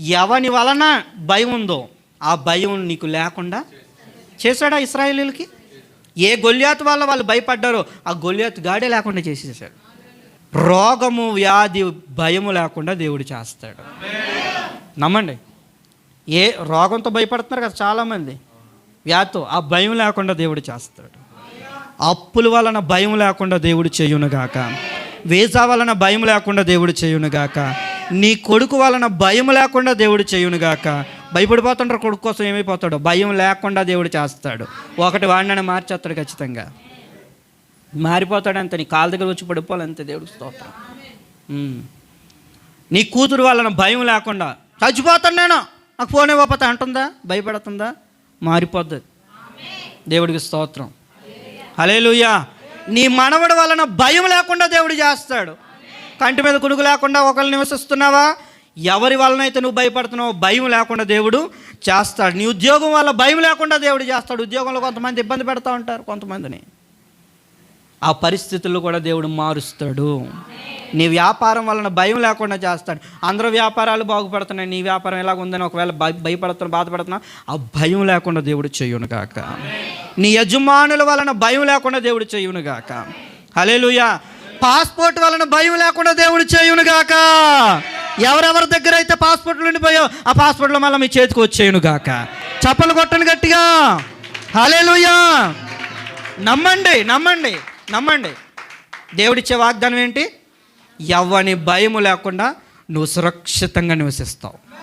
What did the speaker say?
ఎవని వలన భయం ఉందో ఆ భయం నీకు లేకుండా చేశాడా ఇస్రాయేలీలకి? ఏ గొల్యాత్ వల్ల వాళ్ళు భయపడ్డారో ఆ గొల్యాత్ గాడే లేకుండా చేసేసాడు. రోగము వ్యాధి భయము లేకుండా దేవుడు చేస్తాడు. నమ్మండి? ఏ రోగంతో భయపడుతున్నారు కదా చాలామంది. వ్యాధితో ఆ భయం లేకుండా దేవుడు చేస్తాడు. అప్పుల వలన భయం లేకుండా దేవుడు చేయునుగాక. వీసా వలన భయం లేకుండా దేవుడు చేయునుగాక. నీ కొడుకు వలన భయం లేకుండా దేవుడు చేయునుగాక. భయపడిపోతుంటారు కొడుకు కోసం ఏమైపోతాడు? భయం లేకుండా దేవుడు చేస్తాడు. ఒకటి వాడినని మార్చేస్తాడు ఖచ్చితంగా. మారిపోతాడు అంతే నీ కాళ్ళ దగ్గర వచ్చి పడిపోవాలి దేవుడు స్తోత్రం. నీ కూతురు వలన భయం లేకుండా చచ్చిపోతాను నేను. నాకు ఫోన్ ఇవ్వకపోతే అంటుందా? భయపడుతుందా? మారిపోద్ది. దేవుడికి స్తోత్రం. హలేలుయ్యా నీ మనవడి వలన భయం లేకుండా దేవుడు చేస్తాడు. కంటి మీద కుడుకు లేకుండా ఒకళ్ళు నివసిస్తున్నావా? ఎవరి వలన అయితే నువ్వు భయపడుతున్నావో భయం లేకుండా దేవుడు చేస్తాడు. నీ ఉద్యోగం వల్ల భయం లేకుండా దేవుడు చేస్తాడు. ఉద్యోగంలో కొంతమంది ఇబ్బంది పెడతా ఉంటారు కొంతమందిని. ఆ పరిస్థితుల్లో కూడా దేవుడు మారుస్తాడు. నీ వ్యాపారం వలన భయం లేకుండా చేస్తాడు. అందరూ వ్యాపారాలు బాగుపడుతున్నాయి. నీ వ్యాపారం ఎలాగ ఉందని ఒకవేళ భయ భయపడుతున్నా బాధపడుతున్నా ఆ భయం లేకుండా దేవుడు చెయ్యును గాక. నీ యజమానుల వలన భయం లేకుండా దేవుడు చెయ్యును గాక. హలేలుయా పాస్పోర్ట్ వలన భయం లేకుండా దేవుడు చేయునుగాక. ఎవరెవరి దగ్గర అయితే పాస్పోర్ట్లు ఉండిపోయో ఆ పాస్పోర్ట్లో మళ్ళీ మీ చేతికి వచ్చేయును గాక చప్పలు కొట్టను గట్టిగా. హలేలుయా నమ్మండి నమ్మండి నమ్మండి. దేవుడిచ్చే వాగ్దానం ఏంటి? ఎవ్వని భయము లేకుండా నువ్వు సురక్షితంగా నివసిస్తావు.